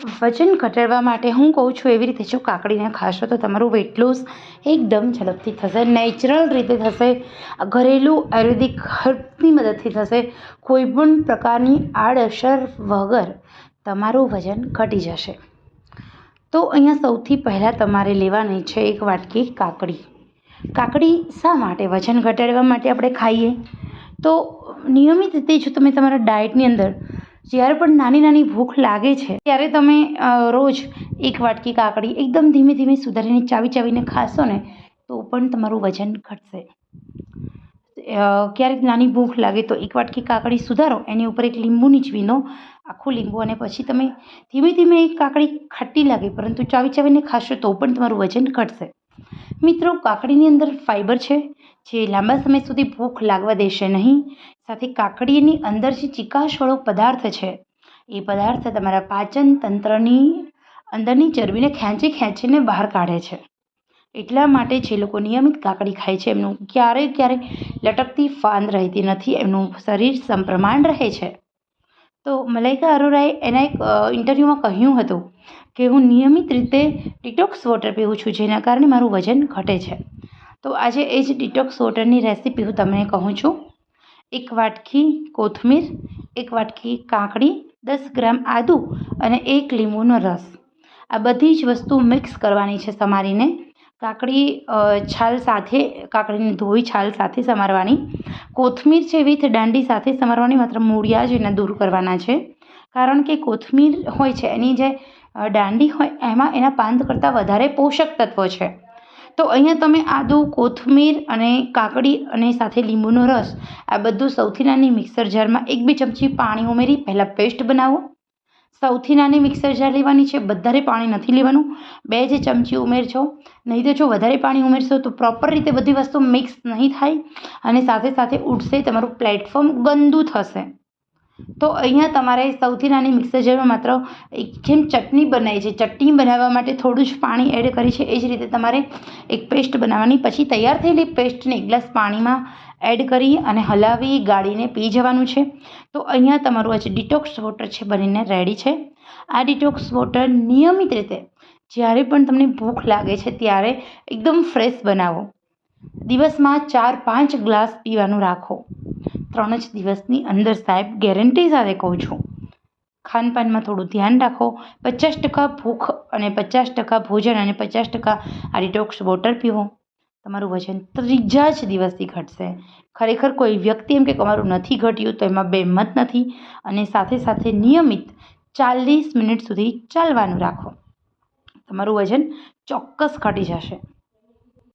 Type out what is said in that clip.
વજન ઘટાડવા માટે હું કહું છું એવી રીતે જો કાકડીને ખાશો તો તમારું વેટ લોસ એકદમ ઝડપથી થશે. નેચરલ રીતે થશે. ઘરેલું આયુર્વેદિક હર્બની મદદથી થશે. કોઈપણ પ્રકારની આડઅસર વગર તમારું વજન ઘટી જશે. તો અહીંયા સૌથી પહેલાં તમારે લેવાની છે એક વાટકી કાકડી. કાકડી શા માટે વજન ઘટાડવા માટે આપણે ખાઈએ? તો નિયમિત રીતે જો તમે તમારા ડાયટની અંદર જ્યારે પણ નાની નાની ભૂખ લાગે છે, ત્યારે તમે રોજ એક વાટકી કાકડી એકદમ ધીમે ધીમે સુધારીને ચાવી ચાવીને ખાશો ને, તો પણ તમારું વજન ઘટશે. ક્યારેક નાની ભૂખ લાગે તો એક વાટકી કાકડી સુધારો, એની ઉપર એક લીંબુ નીચવીનો, આખું લીંબુ અને પછી તમે ધીમે ધીમે એક કાકડી ખાટી લાગે, પરંતુ ચાવી ચાવીને ખાશો તો પણ તમારું વજન ઘટશે. મિત્રો, કાકડીની અંદર ફાઇબર છે, જે લાંબા સમય સુધી ભૂખ લાગવા દેશે નહીં. સાથે કાકડીની અંદર જે ચિકાશવાળો પદાર્થ છે, એ પદાર્થ તમારા પાચન તંત્રની અંદરની ચરબીને ખેંચી ખેંચીને બહાર કાઢે છે. એટલા માટે જે લોકો નિયમિત કાકડી ખાય છે, એમનું ક્યારેય ક્યારેય લટકતી ફાંદ રહેતી નથી, એમનું શરીર સમપ્રમાણ રહે છે. તો મલાઈકા અરોરાએ એના એક ઇન્ટરવ્યૂમાં કહ્યું હતું કે હું નિયમિત રીતે ડિટોક્સ વોટર પીવું છું, જેના કારણે મારું વજન ઘટે છે. તો આજે એ જ ડિટોક્સ વોટરની રેસીપી હું તમને કહું છું. એક વાટકી કોથમીર, એક વાટકી કાકડી, દસ ગ્રામ આદું અને એક લીંબુનો રસ. આ બધી જ વસ્તુ મિક્સ કરવાની છે સમારીને. કાકડી છાલ સાથે, કાકડીને ધોઈ છાલ સાથે સમારવાની. કોથમીર છે વિથ દાંડી સાથે સમારવાની માત્ર મૂળિયા જ એના દૂર કરવાના છે. કારણ કે કોથમીર હોય છે, એની જે દાંડી હોય, એમાં એના પાંદ કરતાં વધારે પોષક તત્વો છે. તો અહીંયા તમે આદુ, કોથમીર અને કાકડી અને સાથે લીંબુનો રસ, આ બધું સૌથી નાની મિક્સર જારમાં એક બે ચમચી પાણી ઉમેરી પહેલાં પેસ્ટ બનાવો. સૌથી નાની મિક્સર જાર લેવાની છે, વધારે પાણી નથી લેવાનું. બે જ ચમચી ઉમેરજો. નહીં તો જો વધારે પાણી ઉમેરશો તો પ્રોપર રીતે બધી વસ્તુ મિક્સ નહીં થાય અને સાથે સાથે ઉડશે, તમારું પ્લેટફોર્મ ગંદુ થશે. તો અહીંયા તમારે સૌથી નાની મિક્સર જારમાં માત્ર જેમ ચટણી બનાવી છે. ચટણી બનાવવા માટે થોડું જ પાણી એડ કરી છે. એ જ રીતે તમારે એક પેસ્ટ બનાવવાની. પછી તૈયાર થયેલી પેસ્ટને એક ગ્લાસ પાણીમાં એડ કરી અને હલાવી ગાળીને પી જવાનું છે. તો અહીંયા તમારું આજે ડિટોક્સ વોટર છે બનીને રેડી છે. આ ડિટોક્સ વોટર નિયમિત રીતે જ્યારે પણ તમને ભૂખ લાગે છે ત્યારે એકદમ ફ્રેશ બનાવો. દિવસમાં ચાર પાંચ ગ્લાસ પીવાનું રાખો. ત્રણ જ દિવસની અંદર સાહેબ ગેરંટી સાથે કહું છું. ખાનપાનમાં થોડું ધ્યાન રાખો. પચાસ ટકા ભૂખ અને પચાસ ટકા ભોજન અને પચાસ ટકા આ ડિટોક્સ વોટર પીવો. તમારું વજન ત્રીજા જ દિવસથી ઘટશે. ખરેખર કોઈ વ્યક્તિ એમ કે તમારું નથી ઘટ્યું તો એમાં બે મત નથી અને સાથે સાથે નિયમિત ચાલીસ મિનિટ સુધી ચાલવાનું રાખો. તમારું વજન ચોક્કસ ઘટી જશે.